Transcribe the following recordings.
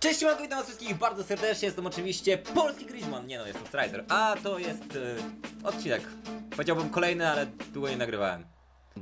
Cześć, siłanko, witam was wszystkich bardzo serdecznie, jestem oczywiście Polski Griezmann, nie no, jestem Strider, a to jest e, odcinek, powiedziałbym kolejny, ale długo nie nagrywałem.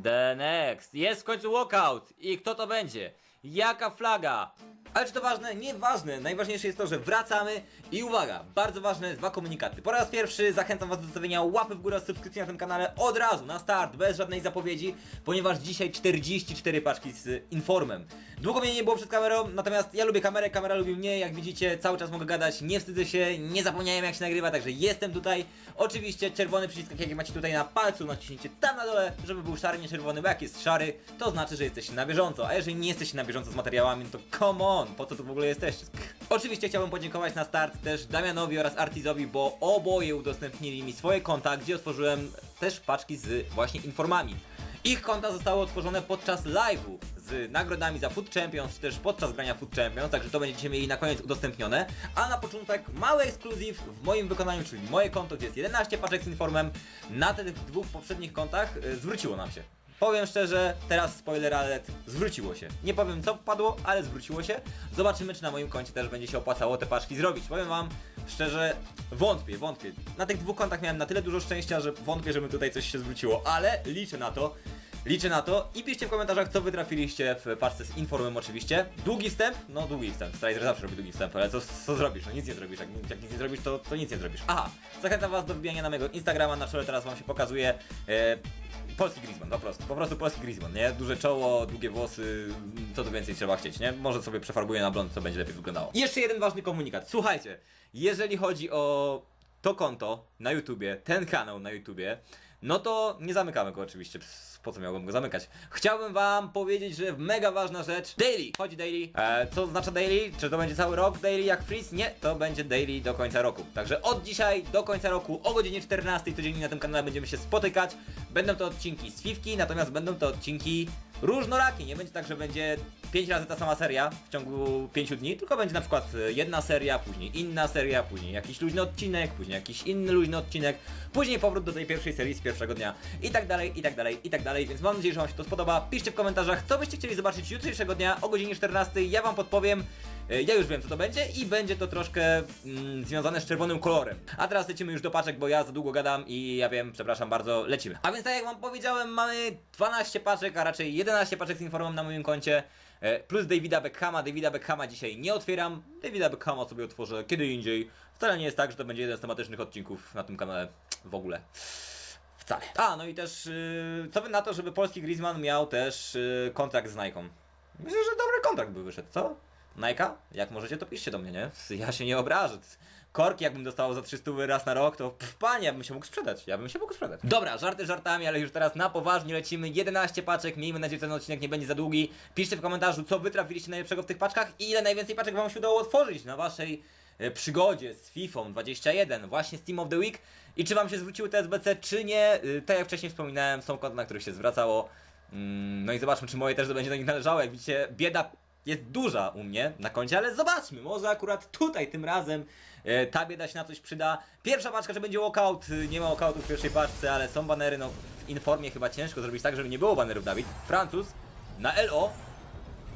The next, jest w końcu walkout i kto to będzie? Jaka flaga? Ale czy to ważne? Nieważne. Najważniejsze jest to, że wracamy i uwaga, bardzo ważne dwa komunikaty. Po raz pierwszy zachęcam was do zostawienia łapy w górę, subskrypcji na tym kanale od razu, na start, bez żadnej zapowiedzi, ponieważ dzisiaj 44 paczki z informem. Długo mnie nie było przed kamerą, natomiast ja lubię kamerę, kamera lubi mnie, jak widzicie, cały czas mogę gadać, nie wstydzę się, nie zapomniałem jak się nagrywa, także jestem tutaj. Oczywiście czerwony przycisk, tak jak macie tutaj na palcu, naciśnijcie tam na dole, żeby był szary, nie czerwony, bo jak jest szary, to znaczy, że jesteście na bieżąco, a jeżeli nie jesteście na bieżąco z materiałami, to come on, po co tu w ogóle jesteście? Oczywiście chciałbym podziękować na start też Damianowi oraz Artizowi, bo oboje udostępnili mi swoje konta, gdzie otworzyłem też paczki z właśnie informami. Ich konta zostały otworzone podczas live'u z nagrodami za Food Champions, czy też podczas grania Food Champions, także to będziecie mieli na koniec udostępnione. A na początek mały ekskluzyw w moim wykonaniu, czyli moje konto, gdzie jest 11 paczek z informem. Na tych dwóch poprzednich kontach y, zwróciło nam się. Powiem szczerze, teraz spoiler alert, zwróciło się. Nie powiem co padło, ale zwróciło się. Zobaczymy, czy na moim koncie też będzie się opłacało te paczki zrobić. Powiem wam szczerze, wątpię, wątpię. Na tych dwóch kontach miałem na tyle dużo szczęścia, że wątpię, żeby tutaj coś się zwróciło, ale liczę na to. Liczę na to i piszcie w komentarzach, co wy trafiliście w paczce z informem oczywiście. Długi wstęp? No długi wstęp. Strider zawsze robi długi wstęp, ale co, co zrobisz? No nic nie zrobisz. Jak, jak nic nie zrobisz, to, to nic nie zrobisz. Aha, zachęcam was do wbijania na mojego Instagrama, na czole teraz wam się pokazuje. E, Polski Griezmann, po prostu, po prostu polski Griezmann, nie? Duże czoło, długie włosy, co tu więcej trzeba chcieć, nie? Może sobie przefarbuję na blond, to będzie lepiej wyglądało. I jeszcze jeden ważny komunikat, słuchajcie, jeżeli chodzi o to konto na YouTubie, ten kanał na YouTubie, no to nie zamykamy go oczywiście, po co miałbym go zamykać? Chciałbym wam powiedzieć, że mega ważna rzecz, daily, chodzi daily, e, co oznacza daily? Czy to będzie cały rok daily jak freeze? Nie, to będzie daily do końca roku. Także od dzisiaj do końca roku o godzinie 14 codziennie na tym kanale będziemy się spotykać. Będą to odcinki z Fifki, natomiast będą to odcinki różnorakie. Nie będzie tak, że będzie 5 razy ta sama seria w ciągu 5 dni, tylko będzie na przykład e, jedna seria, później inna seria, później jakiś luźny odcinek, później jakiś inny luźny odcinek, później powrót do tej pierwszej serii z pierwszego dnia i tak dalej, i tak dalej, i tak dalej. Więc mam nadzieję, że Wam się to spodoba. Piszcie w komentarzach, co byście chcieli zobaczyć jutrzejszego dnia o godzinie 14. Ja Wam podpowiem. E, Ja już wiem co to będzie i będzie to troszkę mm, związane z czerwonym kolorem. A teraz lecimy już do paczek, bo ja za długo gadam i ja wiem, przepraszam bardzo, lecimy. A więc tak jak wam powiedziałem, mamy 12 paczek, a raczej 11 paczek z informem na moim koncie. e, Plus Davida Beckhama. Davida Beckhama dzisiaj nie otwieram. Davida Beckhama sobie otworzę kiedy indziej. Wcale nie jest tak, że to będzie jeden z tematycznych odcinków na tym kanale w ogóle. Wcale. A, no i też, yy, co wy na to, żeby polski Griezmann miał też yy, kontrakt z Nike'ą? Myślę, że dobry kontrakt by wyszedł, co? Nike'a? Jak możecie, to piszcie do mnie, nie? Ja się nie obrażę. Korki jakbym dostał za 300 raz na rok, to pff, panie, ja bym się mógł sprzedać. Ja bym się mógł sprzedać. Dobra, żarty żartami, ale już teraz na poważnie lecimy. 11 paczek, miejmy nadzieję, że ten odcinek nie będzie za długi. Piszcie w komentarzu, co wy trafiliście najlepszego w tych paczkach i ile najwięcej paczek wam się udało otworzyć na waszej e, przygodzie z FIFA 21, właśnie z Team of the Week. I czy wam się zwróciły te SBC, czy nie? Y, Tak jak wcześniej wspominałem, są konta, na których się zwracało. Mm, No i zobaczmy, czy moje też będzie do nich należało. Jak widzicie, bieda jest duża u mnie na koncie, ale zobaczmy, może akurat tutaj tym razem e, ta bieda się na coś przyda. Pierwsza paczka, że będzie walkout, y, nie ma walkoutu w pierwszej paczce, ale są banery, no w informie chyba ciężko zrobić tak, żeby nie było banerów, Dawid. Francuz na LO.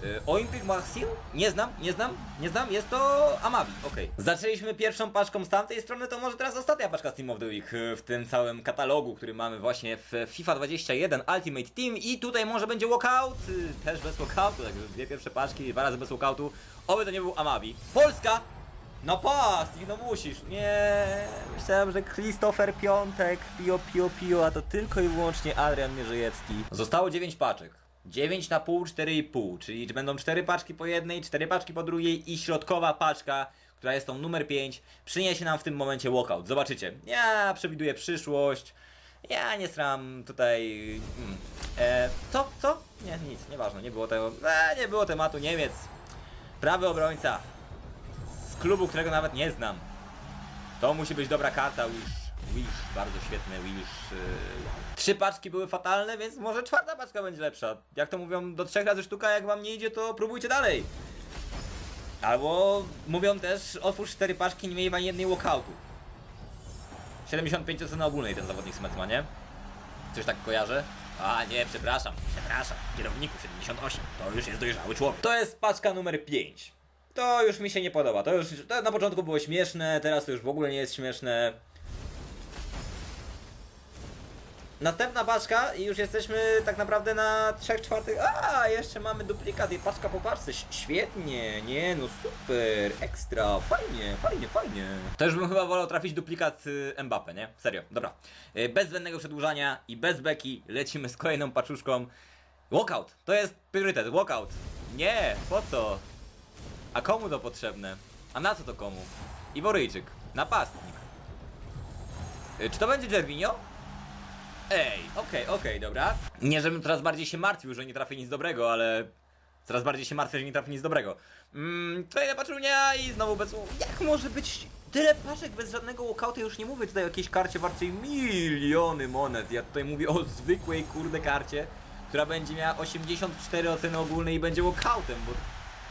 Y, Olympic Marseille? Nie znam, nie znam, nie znam, jest to Amavi, okej. Zaczęliśmy pierwszą paczką z tamtej strony, to może teraz ostatnia paczka z Team of the Week y, w tym całym katalogu, który mamy właśnie w FIFA 21 Ultimate Team i tutaj może będzie walkout, y, też bez walkoutu, także dwie pierwsze paczki, dwa razy bez walkoutu, oby to nie był Amavi. Polska! No pas, no musisz, nie, myślałem, że Christopher Piątek, Pio Pio Pio, a to tylko i wyłącznie Adrian Mierzejewski. Zostało 9 paczek. 9 na pół, 4,5, czyli będą 4 paczki po jednej, 4 paczki po drugiej i środkowa paczka, która jest tą numer 5, przyniesie nam w tym momencie walkout. Zobaczycie. Ja przewiduję przyszłość. Ja nie stram tutaj. Hmm. E, co? Co? Nie, nic, nieważne, nie było tego. E, nie było tematu Niemiec. Prawy obrońca. Z klubu, którego nawet nie znam. To musi być dobra karta, Wish. Wish, bardzo świetny Wish. Trzy paczki były fatalne, więc może czwarta paczka będzie lepsza. Jak to mówią, do trzech razy sztuka, jak wam nie idzie, to próbujcie dalej. Albo mówią też, otwórz cztery paczki, nie miej ani jednej walkoutu. 75 oceny ogólnej ten zawodnik Smec ma, nie? Coś tak kojarzę? A nie, przepraszam, przepraszam. Kierowniku 78, to już jest dojrzały człowiek. To jest paczka numer 5. To już mi się nie podoba. To już to na początku było śmieszne, teraz to już w ogóle nie jest śmieszne. Następna paczka i już jesteśmy tak naprawdę na 3 czwartych. A, jeszcze mamy duplikat i paczka po paczce. Świetnie, nie no super, ekstra, fajnie, fajnie, fajnie. Już bym chyba wolał trafić duplikat y, Mbappe, nie? Serio, dobra. Y, bez zbędnego przedłużania i bez beki lecimy z kolejną paczuszką. Walkout, to jest priorytet, walkout. Nie, po co? A komu to potrzebne? A na co to komu? Iworyjczyk, napastnik. Y, Czy to będzie Jervinho? Ej, okej, okej, dobra. Nie, żebym coraz bardziej się martwił, że nie trafię nic dobrego, ale coraz bardziej się martwię, że nie trafię nic dobrego. Mm, kolejna paczunia i znowu bez... Jak może być tyle paczek bez żadnego walkouta? Już nie mówię tutaj o jakiejś karcie wartej miliony monet. Ja tutaj mówię o zwykłej kurde karcie, która będzie miała 84 oceny ogólnej i będzie walkoutem, bo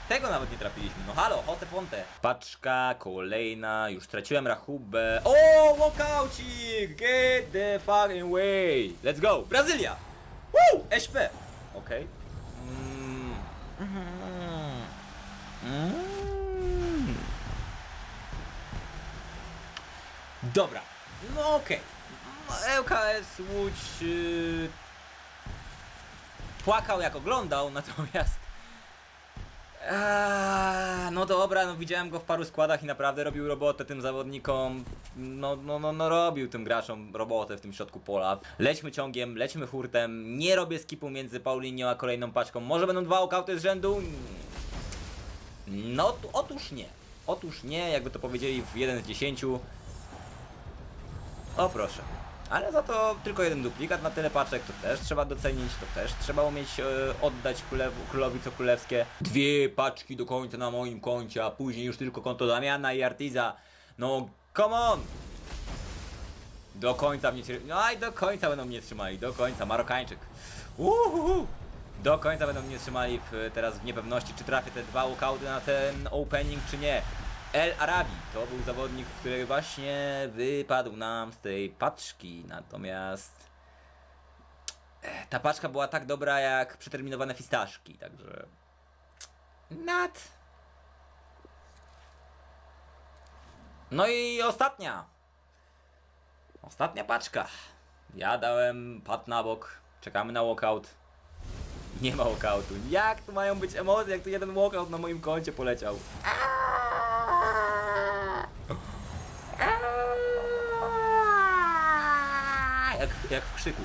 tego nawet nie trafiliśmy. No halo, Jose Fonte. Paczka kolejna, już straciłem rachubę. O, walkoucik! Get the fucking way! Let's go! Brazylia! Woo! SP! Okej. Mm. Mhm. Mm. Dobra, no okej. LKS Łódź yy, płakał jak oglądał, natomiast Eee, no dobra, no widziałem go w paru składach i naprawdę robił robotę tym zawodnikom. No, no, no, no robił tym graczom robotę w tym środku pola. Lećmy ciągiem, lećmy hurtem. Nie robię skipu między Paulinho a kolejną paczką. Może będą dwa okauty z rzędu? No, otóż nie. Otóż nie, jakby to powiedzieli w 1 z 10. O proszę. Ale za to tylko jeden duplikat na tyle paczek, to też trzeba docenić, to też trzeba umieć e, oddać królew, królowi co królewskie. Dwie paczki do końca na moim koncie, a później już tylko konto Damiana i Artiza. No, come on! Do końca mnie trzyma. No i do końca będą mnie trzymali, do końca, Marokańczyk. Uhuhu. Do końca będą mnie trzymali w, teraz w niepewności, czy trafię te dwa walkouty na ten opening, czy nie. El Arabi to był zawodnik, który właśnie wypadł nam z tej paczki, natomiast eh, ta paczka była tak dobra jak przeterminowane fistaszki, także nad. No i ostatnia. Ostatnia paczka. Ja dałem pat na bok. Czekamy na walkout. Nie ma walkoutu. Jak tu mają być emocje, jak tu jeden walkout na moim koncie poleciał? Jak, jak w krzyku.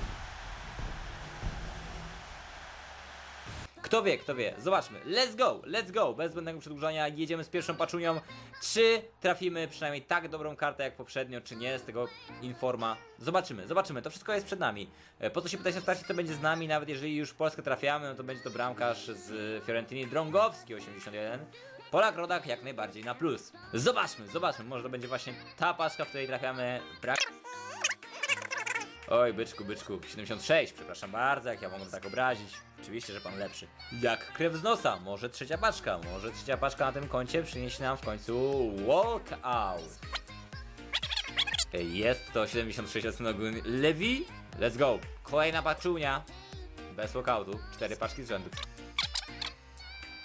Kto wie, kto wie. Zobaczmy. Let's go, let's go. Bez zbędnego przedłużania jedziemy z pierwszą paczunią. Czy trafimy przynajmniej tak dobrą kartę jak poprzednio, czy nie z tego informa. Zobaczymy, zobaczymy. To wszystko jest przed nami. E, Po co się pytać na starcie, co będzie z nami, nawet jeżeli już w Polskę trafiamy, no to będzie to bramkarz z Fiorentini Drągowski 81. Polak Rodak jak najbardziej na plus. Zobaczmy, zobaczmy. Może to będzie właśnie ta paczka, w której trafiamy. Brak... Oj, byczku, byczku, 76, przepraszam bardzo, jak ja mogę tak obrazić. Oczywiście, że pan lepszy. Jak krew z nosa, może trzecia paczka, może trzecia paczka na tym koncie przyniesie nam w końcu walkout. Jest to 76 ocenowy Levi. Let's go. Kolejna paczunia. Bez walkoutu. Cztery paczki z rzędu.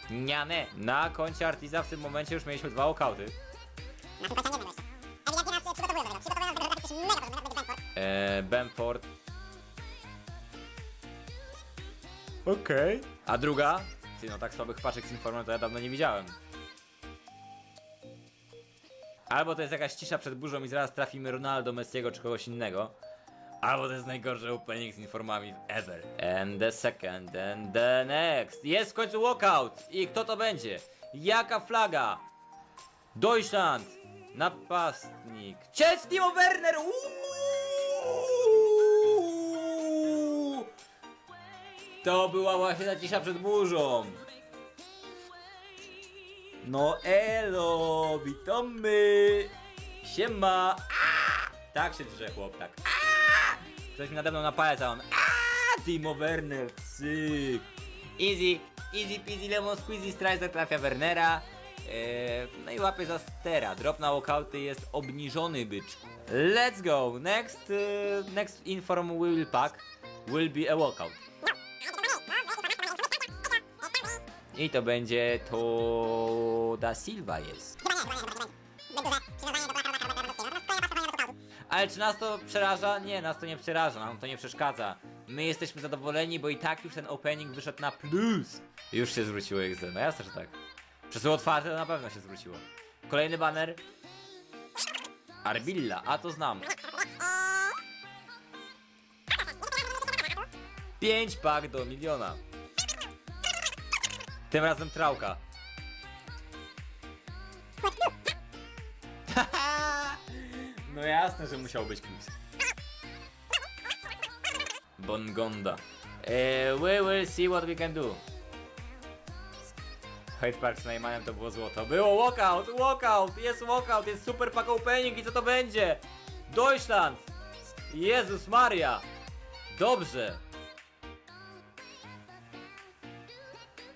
Niane. Na koncie Artiza w tym momencie już mieliśmy dwa walkouty. Eee, Bamford. Okej. A druga? Ty, no tak słabych paczek z informem to ja dawno nie widziałem. Albo to jest jakaś cisza przed burzą i zaraz trafimy Ronaldo, Messiego czy kogoś innego. Albo to jest najgorszy opening z informami ever. And the second, and the next. Jest w końcu walkout! I kto to będzie? Jaka flaga? Deutschland! Napastnik. Cześć, Timo Werner! To była właśnie ta cisza przed burzą. No elo, witamy! Siema! Tak się drze chłop, tak. Ktoś mi nade mną napaja a on. Timo Werner, cyk! Easy, easy peasy lemon squeezy, Stricer trafia Wernera. Eee, no i łapie za stera. Drop na walkouty jest obniżony byczku. Let's go. Next, e, next inform will pack will be a walkout. I to będzie to da Silva jest. Ale czy nas to przeraża? Nie, nas to nie przeraża, nam to nie przeszkadza. My jesteśmy zadowoleni, bo i tak już ten opening wyszedł na plus. Już się zwróciło XD, no jasne, że tak. Przez otwarte na pewno się zwróciło. Kolejny banner. Arbilla, a to znam. 5 pak do miliona. Tym razem trałka. no jasne, że musiał być klips. Bongonda. Eh, we will see what we can do. Hyde Park z Neymanem to było złoto. Było walkout, walkout, jest walkout, jest super pack opening i co to będzie? Deutschland! Jezus Maria! Dobrze!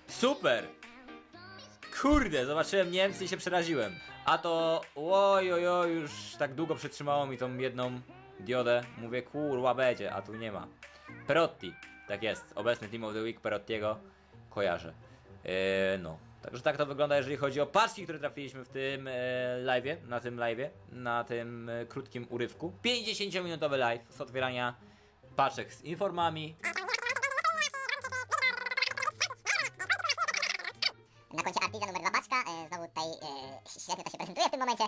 Super! Kurde, zobaczyłem Niemcy i się przeraziłem. A to, ojojo, już tak długo przytrzymało mi tą jedną diodę. Mówię, kurwa będzie, a tu nie ma. Perotti, tak jest, obecny Team of the Week Perottiego, kojarzę. Eee, no, także tak to wygląda, jeżeli chodzi o paczki, które trafiliśmy w tym e, live'ie, na tym live'ie, na tym e, krótkim urywku. 50-minutowy live z otwierania paczek z informami, Na koncie Artiza numer 2 paczka, e, znowu tutaj świetnie to się prezentuje w tym momencie.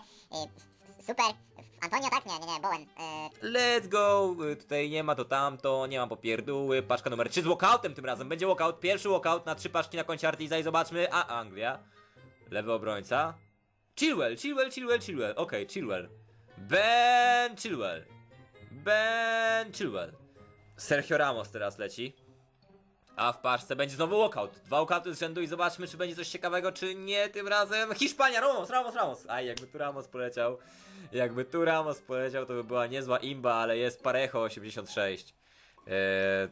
Super. Antonio, tak? Nie, nie, nie, Bowen. E, Let's go! Y, Tutaj nie ma to tamto, nie ma popierdóły. Paczka numer 3 z walkoutem tym razem. Będzie walkout, pierwszy walkout na trzy paczki na koncie Artiza i zobaczmy. A Anglia. Lewy obrońca. Chilwell, Chilwell, Chilwell, Chilwell. Okej, Chilwell. Ben Chilwell. Ben Chilwell. Sergio Ramos teraz leci. A w paczce będzie znowu walkout. Dwa walkouty z rzędu i zobaczmy, czy będzie coś ciekawego, czy nie tym razem. Hiszpania, Ramos, Ramos, Ramos. Aj, jakby tu Ramos poleciał. Jakby tu Ramos poleciał, to by była niezła imba, ale jest Parejo 86. Eee,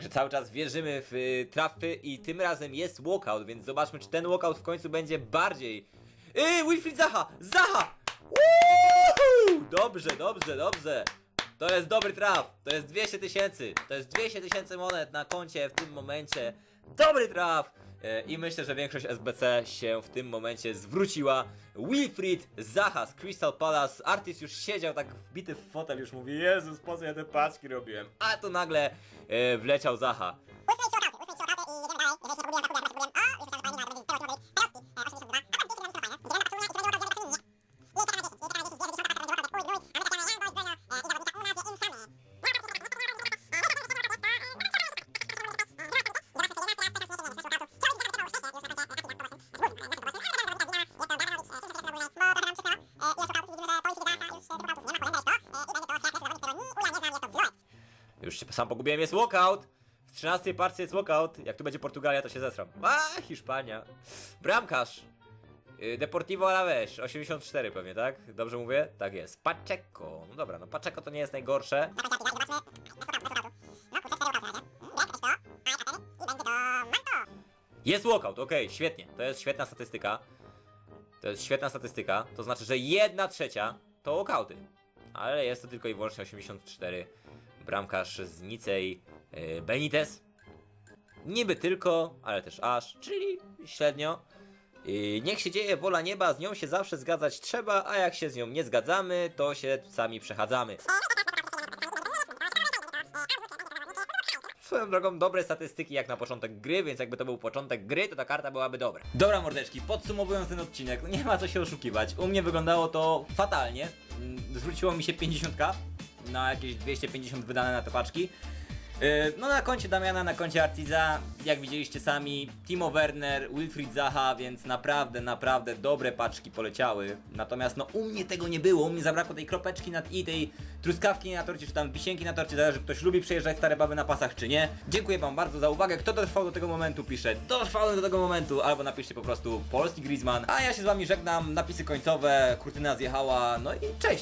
Także cały czas wierzymy w y, trafy i tym razem jest walkout, więc zobaczmy, czy ten walkout w końcu będzie bardziej. Yy, Wilfried Zaha! Zaha! Woohoo! Dobrze, dobrze, dobrze. To jest dobry traf. To jest 200 tysięcy. To jest 200 tysięcy monet na koncie w tym momencie. Dobry traf! E, I myślę, że większość SBC się w tym momencie zwróciła. Wilfried Zaha z Crystal Palace. Artist już siedział tak wbity w fotel, już mówi: Jezus, po co ja te paczki robiłem? A tu nagle e, wleciał Zaha. Już się sam pogubiłem, jest walkout! W 13 parcie jest walkout. Jak tu będzie Portugalia, to się zesram. A, Hiszpania. Bramkarz. Y, Deportivo Alaves, 84 pewnie, tak? Dobrze mówię? Tak jest. Pacheco. No dobra, no Pacheco to nie jest najgorsze. Jest walkout, okej, świetnie. To jest świetna statystyka. To jest świetna statystyka. To znaczy, że jedna trzecia to walkouty. Ale jest to tylko i wyłącznie 84. Bramkarz z Nicei yy, Benitez. Niby tylko, ale też aż, czyli średnio. Yy, niech się dzieje wola nieba, z nią się zawsze zgadzać trzeba, a jak się z nią nie zgadzamy, to się sami przechadzamy. Swoją drogą dobre statystyki jak na początek gry, więc jakby to był początek gry, to ta karta byłaby dobra. Dobra mordeczki, podsumowując ten odcinek, nie ma co się oszukiwać. U mnie wyglądało to fatalnie. Mm, Zwróciło mi się 50k na jakieś 250 wydane na te paczki. Yy, No na koncie Damiana, na koncie Artiza, jak widzieliście sami, Timo Werner, Wilfried Zaha, więc naprawdę, naprawdę dobre paczki poleciały. Natomiast no u mnie tego nie było, u mnie zabrakło tej kropeczki nad i, tej truskawki na torcie, czy tam wisienki na torcie, zależy ktoś lubi przejeżdżać stare baby na pasach, czy nie. Dziękuję wam bardzo za uwagę, kto dotrwał do tego momentu pisze, dotrwałem do tego momentu, albo napiszcie po prostu polski Griezmann. A ja się z wami żegnam, napisy końcowe, kurtyna zjechała, no i cześć!